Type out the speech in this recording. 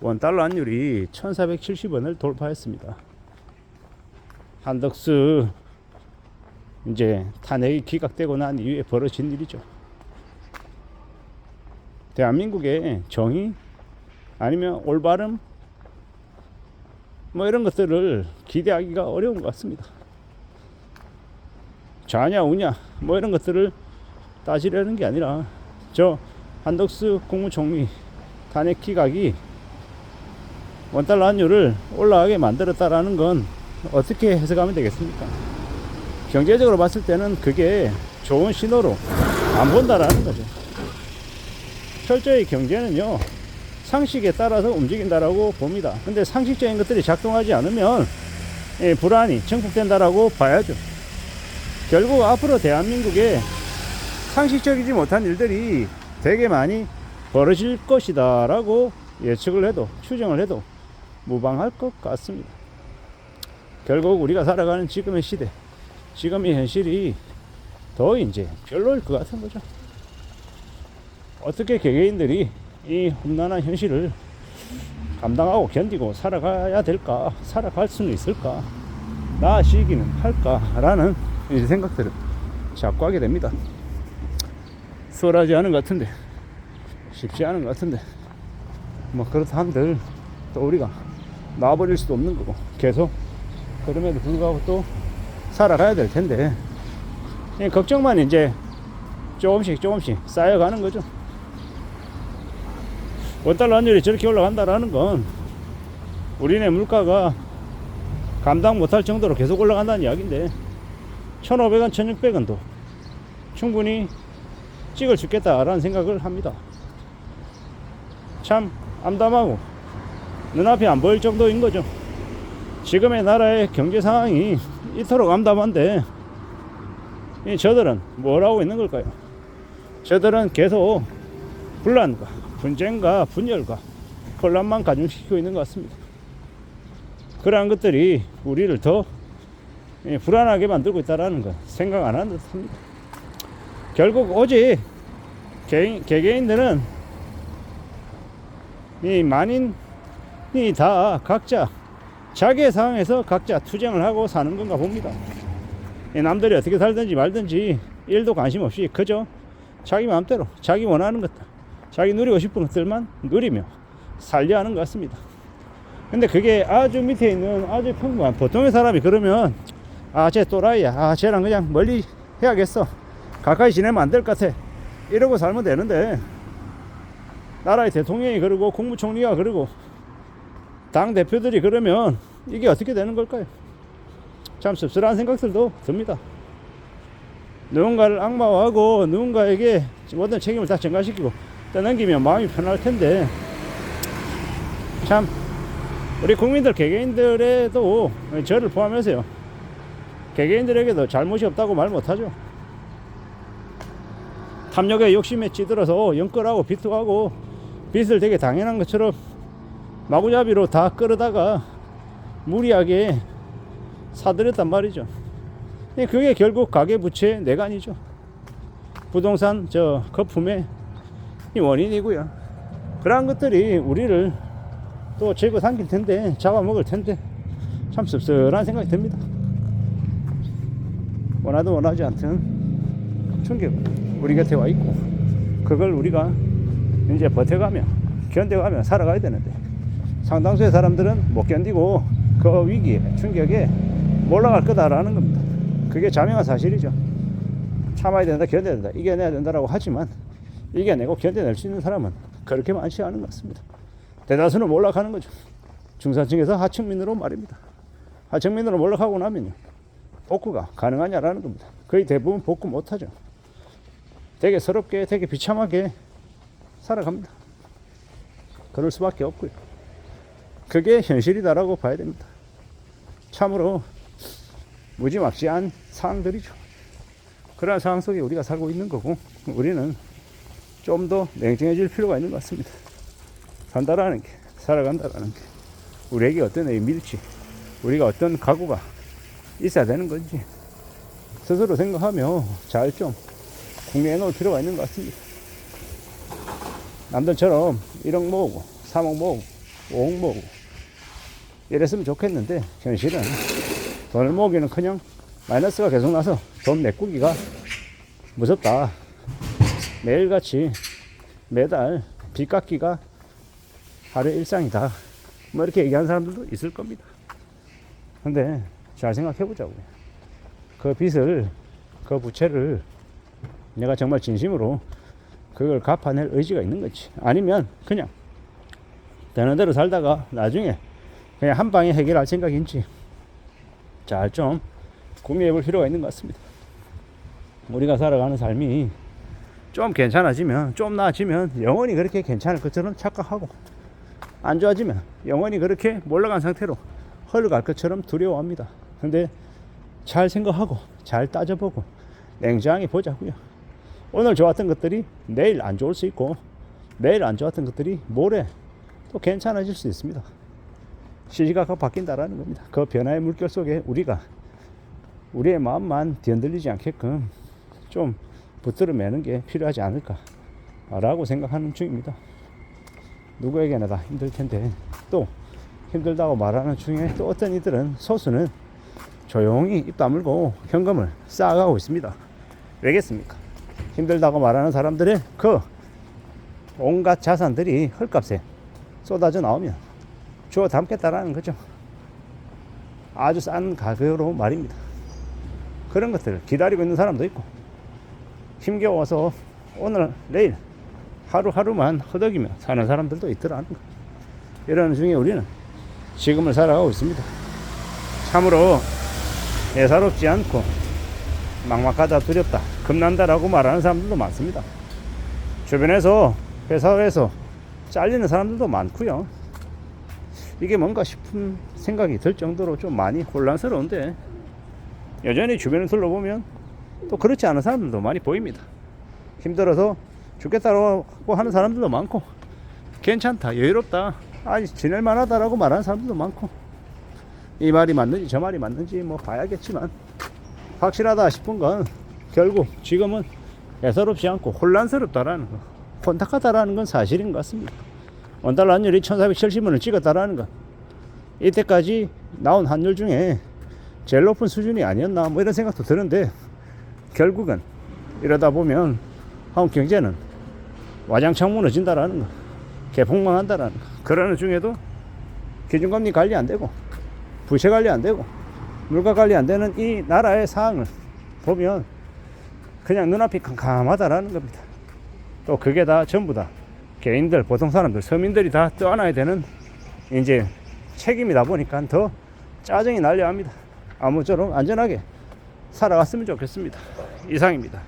원달러 환율이 1470원을 돌파했습니다. 한덕수 이제 탄핵이 기각되고 난 이후에 벌어진 일이죠. 대한민국의 정의 아니면 올바름 뭐 이런 것들을 기대하기가 어려운 것 같습니다. 좌냐 우냐 뭐 이런 것들을 따지려는 게 아니라 저 한덕수 국무총리 탄핵 기각이 원달러 환율을 올라가게 만들었다라는 건 어떻게 해석하면 되겠습니까? 경제적으로 봤을 때는 그게 좋은 신호로 안 본다라는 거죠. 철저히 경제는요, 상식에 따라서 움직인다라고 봅니다. 근데 상식적인 것들이 작동하지 않으면 예, 불안이 증폭된다라고 봐야죠. 결국 앞으로 대한민국에 상식적이지 못한 일들이 되게 많이 벌어질 것이다라고 예측을 해도 추정을 해도 무방할 것 같습니다. 결국 우리가 살아가는 지금의 시대, 지금의 현실이 더 이제 별로일 것 같은 거죠. 어떻게 개개인들이 이 험난한 현실을 감당하고 견디고 살아가야 될까, 살아갈 수는 있을까, 나아지기는 할까라는 생각들을 자꾸 하게 됩니다. 수월하지 않은 것 같은데, 쉽지 않은 것 같은데, 뭐 그렇다 한들 또 우리가 놔버릴 수도 없는 거고 계속 그럼에도 불구하고 또 살아가야 될 텐데 이 걱정만 이제 조금씩 조금씩 쌓여가는 거죠. 원달러 환율이 저렇게 올라간다라는 건 우리네 물가가 감당 못할 정도로 계속 올라간다는 이야기인데 1,500원, 1,600원도 충분히 찍을 수 있겠다라는 생각을 합니다. 참 암담하고 눈앞이 안 보일 정도인 거죠. 지금의 나라의 경제 상황이 이토록 암담한데 이 저들은 뭘 하고 있는 걸까요? 저들은 계속 분란과 분쟁과 분열과 혼란만 가중시키고 있는 것 같습니다. 그러한 것들이 우리를 더 예, 불안하게 만들고 있다는 거 생각 안 하는 듯합니다. 결국 오직 개인, 개개인들은 이 만인 이 다 각자 자기의 상황에서 각자 투쟁을 하고 사는 건가 봅니다. 이 남들이 어떻게 살든지 말든지 일도 관심 없이 그저 자기 마음대로 자기 원하는 것들, 자기 누리고 싶은 것들만 누리며 살려 하는 것 같습니다. 근데 그게 아주 밑에 있는 아주 평범한 보통의 사람이 그러면 아, 쟤 또라이야. 아, 쟤랑 그냥 멀리 해야겠어. 가까이 지내면 안 될 것 같아. 이러고 살면 되는데 나라의 대통령이 그러고 국무총리가 그러고 당 대표들이 그러면 이게 어떻게 되는 걸까요? 참 씁쓸한 생각들도 듭니다. 누군가를 악마화하고 누군가에게 모든 책임을 다 전가시키고 떠넘기면 마음이 편할 텐데 참 우리 국민들 개개인들에도 저를 포함해서요 개개인들에게도 잘못이 없다고 말 못하죠. 탐욕에 욕심에 찌들어서 연끌하고 비투하고 빚을 되게 당연한 것처럼 마구잡이로 다 끌어다가 무리하게 사들였단 말이죠. 예, 그게 결국 가계부채 내간이죠. 부동산 저 거품의 이 원인이고요. 그러한 것들이 우리를 또 제거 삼킬 텐데 잡아먹을 텐데 참 씁쓸한 생각이 듭니다. 원하든 원하지 않든 충격 우리 곁에 와 있고 그걸 우리가 이제 버텨가며 견뎌가며 살아가야 되는데 상당수의 사람들은 못 견디고 그 위기에 충격에 몰라갈 거다라는 겁니다. 그게 자명한 사실이죠. 참아야 된다, 견뎌야 된다, 이겨내야 된다라고 하지만 이겨내고 견뎌낼 수 있는 사람은 그렇게 많지 않은 것 같습니다. 대다수는 몰락하는 거죠. 중산층에서 하층민으로 말입니다. 하층민으로 몰락하고 나면요. 복구가 가능하냐라는 겁니다. 거의 대부분 복구 못하죠. 되게 서럽게, 되게 비참하게 살아갑니다. 그럴 수밖에 없고요. 그게 현실이다라고 봐야 됩니다. 참으로 무지막지한 상황들이죠. 그러한 상황 속에 우리가 살고 있는 거고, 우리는 좀 더 냉정해질 필요가 있는 것 같습니다. 산다라는 게, 살아간다라는 게, 우리에게 어떤 의미일지, 우리가 어떤 각오가 있어야 되는 건지, 스스로 생각하며 잘 좀 공유해 놓을 필요가 있는 것 같습니다. 남들처럼 1억 모으고 3억 모으고 옥 모으고 이랬으면 좋겠는데 현실은 돈을 모으기는 그냥 마이너스가 계속 나서 돈 메꾸기가 무섭다. 매일같이 매달 빚 갚기가 하루 일상이다. 뭐 이렇게 얘기하는 사람들도 있을 겁니다. 근데 잘 생각해 보자고요. 그 빚을, 그 부채를 내가 정말 진심으로 그걸 갚아낼 의지가 있는 거지. 아니면 그냥 되는 대로 살다가 나중에 그냥 한 방에 해결할 생각인지 잘 좀 고민해 볼 필요가 있는 것 같습니다. 우리가 살아가는 삶이 좀 괜찮아지면, 좀 나아지면 영원히 그렇게 괜찮을 것처럼 착각하고 안 좋아지면 영원히 그렇게 몰락한 상태로 흘러갈 것처럼 두려워합니다. 근데 잘 생각하고 잘 따져보고 냉정하게 보자고요. 오늘 좋았던 것들이 내일 안 좋을 수 있고 내일 안 좋았던 것들이 모레 또 괜찮아질 수 있습니다. 시시각각 바뀐다라는 겁니다. 그 변화의 물결 속에 우리가 우리의 마음만 뒤흔들리지 않게끔 좀 붙들어 매는 게 필요하지 않을까라고 생각하는 중입니다. 누구에게나 다 힘들 텐데 또 힘들다고 말하는 중에 또 어떤 이들은 소수는 조용히 입 다물고 현금을 쌓아가고 있습니다. 왜겠습니까? 힘들다고 말하는 사람들의 그 온갖 자산들이 헐값에 쏟아져 나오면 주워 담겠다라는 거죠. 아주 싼 가격으로 말입니다. 그런 것들을 기다리고 있는 사람도 있고 힘겨워서 오늘 내일 하루하루만 허덕이며 사는 사람들도 있더라는 거. 이러는 중에 우리는 지금을 살아가고 있습니다. 참으로 예사롭지 않고 막막하다 두렵다 겁난다라고 말하는 사람들도 많습니다. 주변에서 회사에서 잘리는 사람들도 많고요. 이게 뭔가 싶은 생각이 들 정도로 좀 많이 혼란스러운데 여전히 주변을 둘러보면 또 그렇지 않은 사람들도 많이 보입니다. 힘들어서 죽겠다고 하는 사람들도 많고 괜찮다 여유롭다 아니 지낼 만하다라고 말하는 사람들도 많고 이 말이 맞는지 저 말이 맞는지 뭐 봐야겠지만 확실하다 싶은 건 결국 지금은 애서롭지 않고 혼란스럽다라는 거 혼탁하다라는 건 사실인 것 같습니다 원달러 환율이 1470원을 찍었다라는 건 이때까지 나온 환율 중에 제일 높은 수준이 아니었나 뭐 이런 생각도 드는데 결국은 이러다 보면 한국 경제는 와장창 무너진다라는 거, 개폭망한다라는 거. 그러는 중에도 기준금리 관리 안 되고 부채 관리 안 되고 물가 관리 안 되는 이 나라의 상황을 보면 그냥 눈앞이 캄캄하다라는 겁니다. 또 그게 다 전부 다 개인들, 보통 사람들, 서민들이 다 떠안아야 되는 이제 책임이다 보니까 더 짜증이 날려 합니다. 아무쪼록 안전하게 살아갔으면 좋겠습니다. 이상입니다.